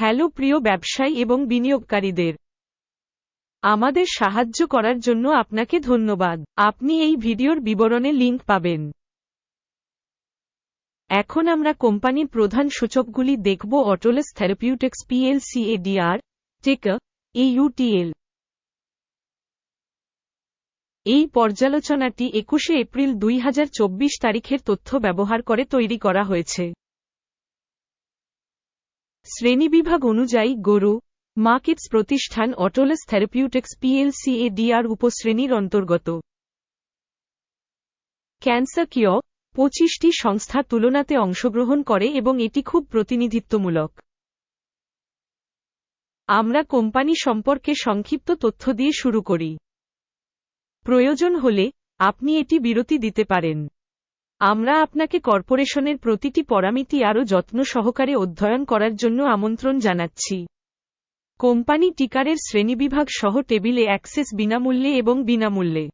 Hello প্রিয় ব্যবসায়ী এবং বিনিয়োগকারীদের। আমাদের সাহায্য করার জন্য আপনাকে ধন্যবাদ। আপনি এই ভিডিওর বিবরণে লিংক পাবেন। এখন আমরা কোম্পানির প্রধান সূচকগুলি দেখব। অটোলেস থেরাপিউটিক্স পিএলসি এডিআর টেকা এইউটিএল এই পর্যালোচনাটি একুশে এপ্রিল দুই হাজার চব্বিশ তারিখের তথ্য ব্যবহার করে তৈরি করা হয়েছে। শ্রেণীবিভাগ অনুযায়ী গরু, মার্কেটস প্রতিষ্ঠান অটোলেস থেরাপিউটিক্স পিএলসি এডিআর উপশ্রেণীর অন্তর্গত। ক্যান্সার কিয় পঁচিশটি সংস্থা তুলনাতে অংশগ্রহণ করে এবং এটি খুব প্রতিনিধিত্বমূলক। আমরা কোম্পানি সম্পর্কে সংক্ষিপ্ত তথ্য দিয়ে শুরু করি। প্রয়োজন হলে আপনি এটি বিরতি দিতে পারেন। আমরা আপনাকে কর্পোরেশনের প্রতিটি পরামিতি আরও যত্ন সহকারে অধ্যয়ন করার জন্য আমন্ত্রণ জানাচ্ছি। কোম্পানি টিকারের শ্রেণীবিভাগ সহ টেবিলে অ্যাক্সেস বিনামূল্যে এবং বিনামূল্যে।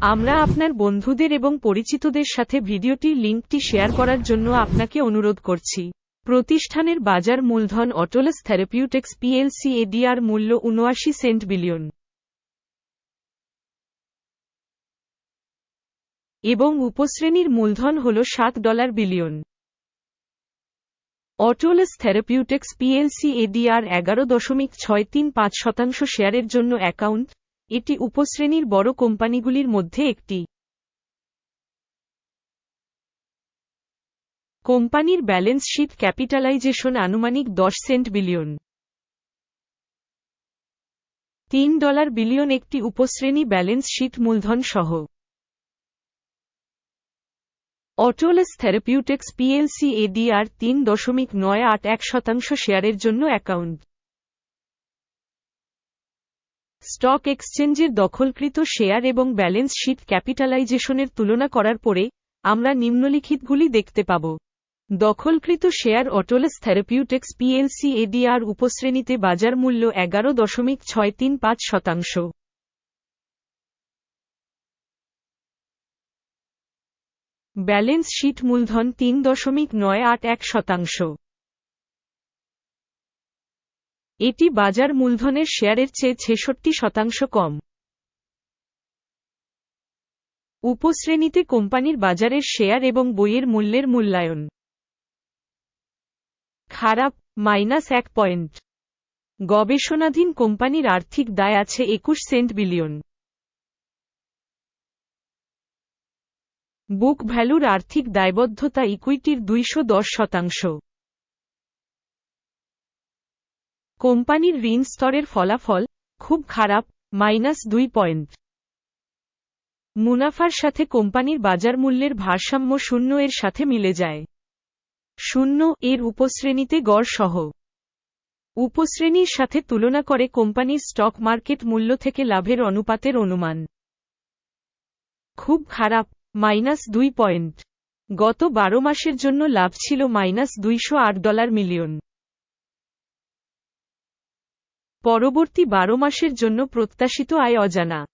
আমরা আপনার বন্ধুদের এবং পরিচিতদের সাথে ভিডিওটির লিঙ্কটি শেয়ার করার জন্য আপনাকে অনুরোধ করছি। প্রতিষ্ঠানের বাজার মূলধন অটোলাস থেরাপিউটিক্স পিএলসি এডিআর মূল্য উনআশি সেন্ট বিলিয়ন। এবং উপশ্রেণীর মূলধন হল সাত dollar billion. Autolus therapeutics PLC ADR এগারো দশমিক ছয় তিন পাঁচ শতাংশ শেয়ারের জন্য অ্যাকাউন্ট, এটি উপশ্রেণীর বড় কোম্পানিগুলির মধ্যে একটি। কোম্পানির ব্যালেন্স শিট ক্যাপিটালাইজেশন আনুমানিক দশ সেন্ট বিলিয়ন। তিন ডলার বিলিয়ন একটি উপশ্রেণী ব্যালেন্স শিট মূলধন সহ অটোলাস থেরাপিউটিক্স পিএলসি এডিআর তিন দশমিক নয় আট এক শতাংশ শেয়ারের জন্য অ্যাকাউন্ট স্টক এক্সচেঞ্জের দখলকৃত শেয়ার এবং ব্যালেন্স শিট ক্যাপিটালাইজেশনের তুলনা করার পরে, আমরা নিম্নলিখিতগুলি দেখতে পাব। দখলকৃত share Autolus Therapeutics PLC ADR উপশ্রেণীতে বাজার মূল্য এগারো দশমিক ছয় তিন পাঁচ শতাংশ। ব্যালেন্স শীট মূলধন তিন দশমিক নয় আট এক শতাংশ। এটি বাজার মূলধনের শেয়ারের চেয়ে ছেষট্টি শতাংশ কম। উপশ্রেণীতে কোম্পানির বাজারের শেয়ার এবং বইয়ের মূল্যের মূল্যায়ন। খারাপ, মাইনাস এক পয়েন্ট। গবেষণাধীন কোম্পানির আর্থিক দায় আছে একুশ সেন্ট বিলিয়ন। বুক ভ্যালুর আর্থিক দায়বদ্ধতা ইকুইটির দুইশো দশ শতাংশ। কোম্পানির ঋণ স্তরের ফলাফল, খুব খারাপ, মাইনাস দুই পয়েন্ট। মুনাফার সাথে কোম্পানির বাজার মূল্যের ভারসাম্য শূন্য এর সাথে মিলে যায়। শূন্য এর উপশ্রেণীতে গড় সহ। উপশ্রেণীর সাথে তুলনা করে কোম্পানির স্টক মার্কেট মূল্য থেকে লাভের অনুপাতের অনুমান। খুব খারাপ মাইনাস দুই পয়েন্ট। গত বারো মাসের জন্য লাভ ছিল মাইনাস দুইশো আট ডলার মিলিয়ন। পরবর্তী বারো মাসের জন্য প্রত্যাশিত আয় অজানা।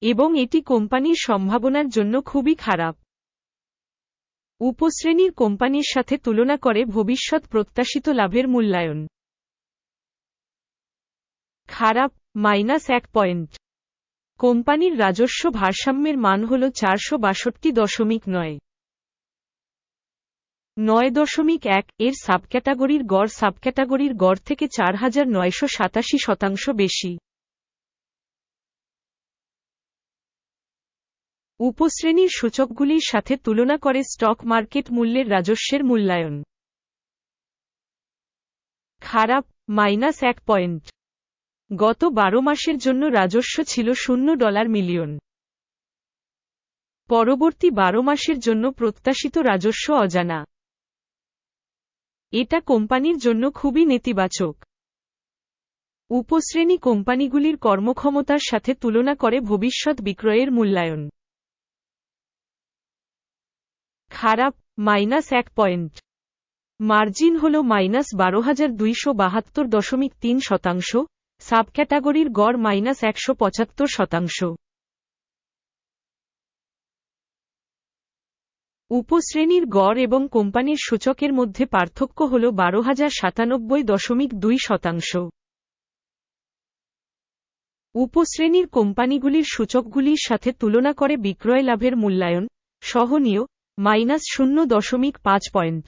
এবং এটি কোম্পানির সম্ভাবনার জন্য খুবই খারাপ। উপশ্রেণীর কোম্পানির সাথে তুলনা করে ভবিষ্যৎ প্রত্যাশিত লাভের মূল্যায়ন। খারাপ, মাইনাস এক পয়েন্ট। কোম্পানির রাজস্ব ভারসাম্যের মান হল চারশো বাষট্টি দশমিক নয়। নয় দশমিক এক এর সাবক্যাটাগরির গড় সাবক্যাটাগরির গড় থেকে চার হাজার নয়শো সাতাশি শতাংশ বেশি। উপশ্রেণীর সূচকগুলির সাথে তুলনা করে স্টক মার্কেট মূল্যের রাজস্বের মূল্যায়ন। খারাপ, মাইনাস এক পয়েন্ট। গত বারো মাসের জন্য রাজস্ব ছিল শূন্য ডলার মিলিয়ন। পরবর্তী বারো মাসের জন্য প্রত্যাশিত রাজস্ব অজানা। এটা কোম্পানির জন্য খুবই নেতিবাচক। উপশ্রেণী কোম্পানিগুলির কর্মক্ষমতার সাথে তুলনা করে ভবিষ্যৎ বিক্রয়ের মূল্যায়ন। খারাপ, মাইনাস এক পয়েন্ট। মার্জিন হল মাইনাস বারো হাজার দুইশো বাহাত্তর দশমিক তিন শতাংশ। সাবক্যাটাগরির গড় মাইনাস একশো পঁচাত্তর শতাংশ। উপশ্রেণীর গড় এবং কোম্পানির সূচকের মধ্যে পার্থক্য হল বারো হাজার সাতানব্বই দশমিক দুই শতাংশ। উপশ্রেণীর কোম্পানিগুলির সূচকগুলির সাথে তুলনা করে বিক্রয় লাভের মূল্যায়ন সহনীয়, মাইনাস শূন্য দশমিক পাঁচ পয়েন্ট।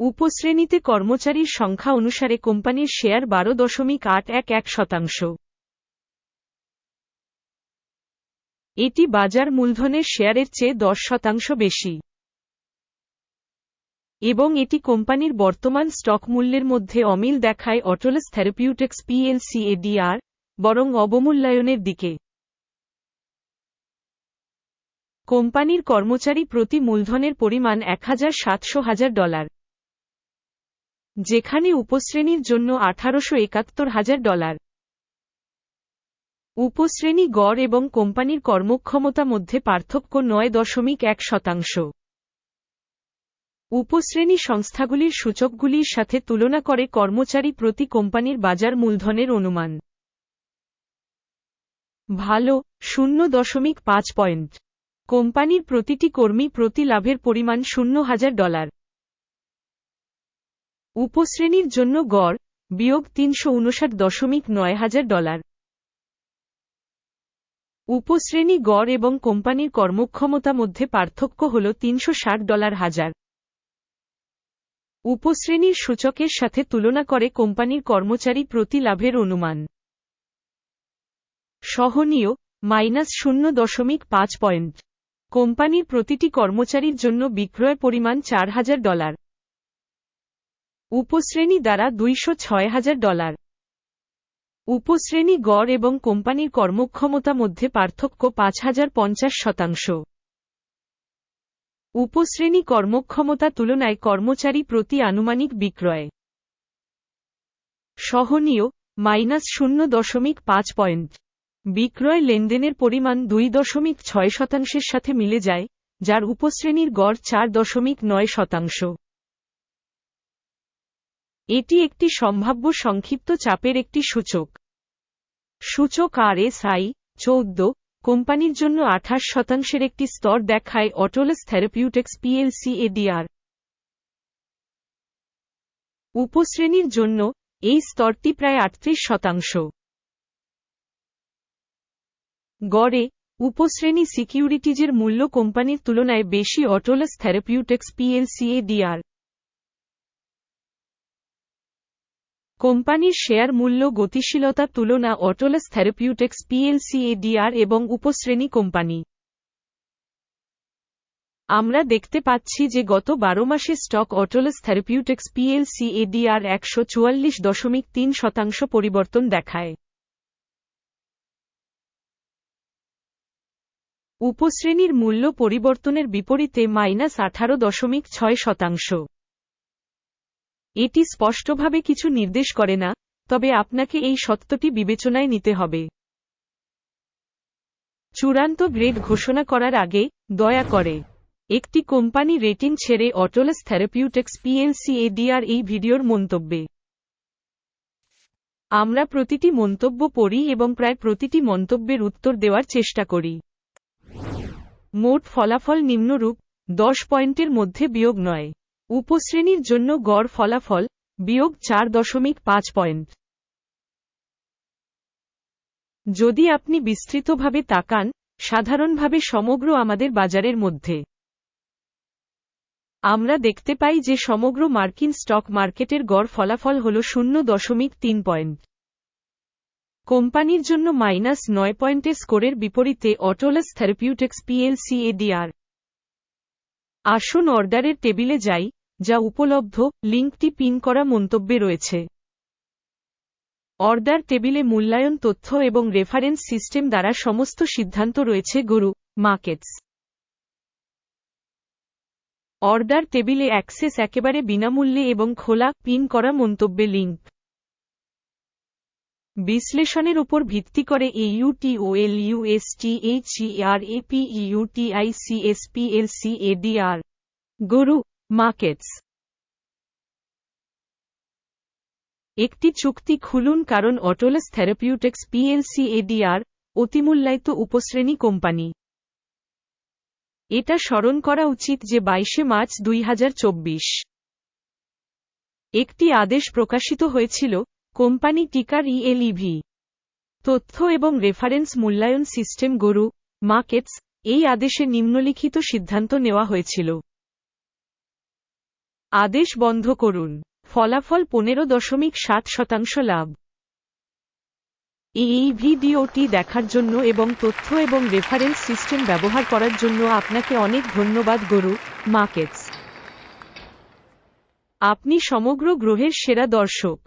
উপশ্রেণীতে কর্মচারীর সংখ্যা অনুসারে কোম্পানির শেয়ার বারো দশমিক আট এক এক শতাংশ। এটি বাজার মূলধনের শেয়ারের চেয়ে দশ শতাংশ বেশি। এবং এটি কোম্পানির বর্তমান স্টক মূল্যের মধ্যে অমিল দেখায় অটোলস থেরাপিউটিক্স পিএলসি এডিআর, বরং অবমূল্যায়নের দিকে। কোম্পানির কর্মচারী প্রতি মূলধনের পরিমাণ এক হাজার সাতশো হাজার ডলার। যেখানে উপশ্রেণীর জন্য আঠারোশো একাত্তর হাজার ডলার। উপশ্রেণী গড় এবং কোম্পানির কর্মক্ষমতা মধ্যে পার্থক্য নয় দশমিক এক শতাংশ। উপশ্রেণী সংস্থাগুলির সূচকগুলির সাথে তুলনা করে কর্মচারী প্রতি কোম্পানির বাজার মূলধনের অনুমান। ভালো, শূন্য দশমিক পাঁচ পয়েন্ট। কোম্পানির প্রতিটি কর্মী প্রতি লাভের পরিমাণ শূন্য হাজার ডলার। উপশ্রেণীর জন্য গড়, বিয়োগ তিনশো উনষাট দশমিক নয় হাজার ডলার। উপশ্রেণী গড় এবং কোম্পানির কর্মক্ষমতা মধ্যে পার্থক্য হল তিনশো ষাট ডলার হাজার। উপশ্রেণীর সূচকের সাথে তুলনা করে কোম্পানির কর্মচারী প্রতি লাভের অনুমান। সহনীয়, মাইনাস শূন্য দশমিক পাঁচ পয়েন্ট। কোম্পানির প্রতিটি কর্মচারীর জন্য বিক্রয় পরিমাণ চার হাজার ডলার। উপশ্রেণী দ্বারা দুইশো ছয় হাজার ডলার। উপশ্রেণী গড় এবং কোম্পানির কর্মক্ষমতা মধ্যে পার্থক্য পাঁচ হাজার পঞ্চাশ শতাংশ। উপশ্রেণী কর্মক্ষমতা তুলনায় কর্মচারী প্রতি আনুমানিক বিক্রয়। সহনীয়, মাইনাস শূন্য দশমিক পাঁচ পয়েন্ট। বিক্রয় লেনদেনের পরিমাণ দুই দশমিক ছয় শতাংশের সাথে মিলে যায়, যার উপশ্রেণীর গড় চার দশমিক নয় শতাংশ। এটি একটি সম্ভাব্য সংক্ষিপ্ত চাপের একটি সূচক। সূচক আর এস আই চৌদ্দ, কোম্পানির জন্য আঠাশ শতাংশের একটি স্তর দেখায় অটোলস থেরাপিউটিক্স পিএলসি এডিআর উপশ্রেণীর জন্য এই স্তরটি প্রায় আটত্রিশ শতাংশ। গড়ে, উপশ্রেণী সিকিউরিটিজের মূল্য কোম্পানির তুলনায় বেশি অটোলস থেরাপিউটিক্স পিএলসি এডিআর কোম্পানির শেয়ার মূল্য গতিশীলতা তুলনা অটোলাস থেরাপিউটিক্স পিএলসি এডিআর এবং উপশ্রেণী কোম্পানি। আমরা দেখতে পাচ্ছি যে গত বারো মাসে stock Autolus Therapeutics PLC ADR একশো চুয়াল্লিশ দশমিক তিন শতাংশ পরিবর্তন দেখায়। উপশ্রেণীর মূল্য পরিবর্তনের বিপরীতে মাইনাস আঠারো দশমিক ছয় শতাংশ। এটি স্পষ্টভাবে কিছু নির্দেশ করে না, তবে আপনাকে এই সত্যটি বিবেচনায় নিতে হবে। চূড়ান্ত গ্রেড ঘোষণা করার আগে দয়া করে একটি কোম্পানি রেটিং ছেড়ে অটোলাস থেরাপিউটিক্স পিএলসি এডিআর এই ভিডিওর মন্তব্যে। আমরা প্রতিটি মন্তব্য পড়ি এবং প্রায় প্রতিটি মন্তব্যের উত্তর দেওয়ার চেষ্টা করি। মোট ফলাফল নিম্নরূপ, দশ পয়েন্টের মধ্যে বিয়োগ নয়। উপশ্রেণীর জন্য গড় ফলাফল, বিয়োগ চার দশমিক পাঁচ পয়েন্ট। যদি আপনি বিস্তৃতভাবে তাকান, সাধারণভাবে সমগ্র আমাদের বাজারের মধ্যে। আমরা দেখতে পাই যে সমগ্র মার্কিন স্টক মার্কেটের গড় ফলাফল হল শূন্য দশমিক তিন পয়েন্ট। কোম্পানির জন্য মাইনাস নয় পয়েন্টের স্কোরের বিপরীতে অটোলাস থেরাপিউটিক্স, পিএলসি, এডিআর। আসুন অর্ডারের টেবিলে যাই। যা উপলব্ধ, লিঙ্কটি পিন করা মন্তব্যে রয়েছে। অর্ডার টেবিলে মূল্যায়ন তথ্য এবং রেফারেন্স সিস্টেম দ্বারা সমস্ত সিদ্ধান্ত রয়েছে, গরু, মার্কেটস। অর্ডার টেবিলে অ্যাক্সেস একেবারে বিনামূল্যে এবং খোলা, পিন করা মন্তব্যে লিঙ্ক। বিশ্লেষণের উপর ভিত্তি করে এডিআর গরু মার্কেটস একটি চুক্তি খুলুন কারণ অটোলাস থেরাপিউটিক্স পিএলসি এডিআর অতিমূল্যায়িত উপশ্রেণী কোম্পানি। এটা স্মরণ করা উচিত যে বাইশে মার্চ দুই হাজার চব্বিশ। একটি আদেশ প্রকাশিত হয়েছিল, কোম্পানি টিকার ইএলইভি তথ্য এবং রেফারেন্স মূল্যায়ন সিস্টেম গরু, মার্কেটস, এই আদেশে নিম্নলিখিত সিদ্ধান্ত নেওয়া হয়েছিল। আদেশ বন্ধ করুন। ফলাফল পনেরো দশমিক সাত শতাংশ লাভ। এই ভিডিওটি দেখার জন্য এবং তথ্য এবং রেফারেন্স সিস্টেম ব্যবহার করার জন্য আপনাকে অনেক ধন্যবাদ, গরু মার্কেটস আপনি সমগ্র গ্রহের সেরা দর্শক।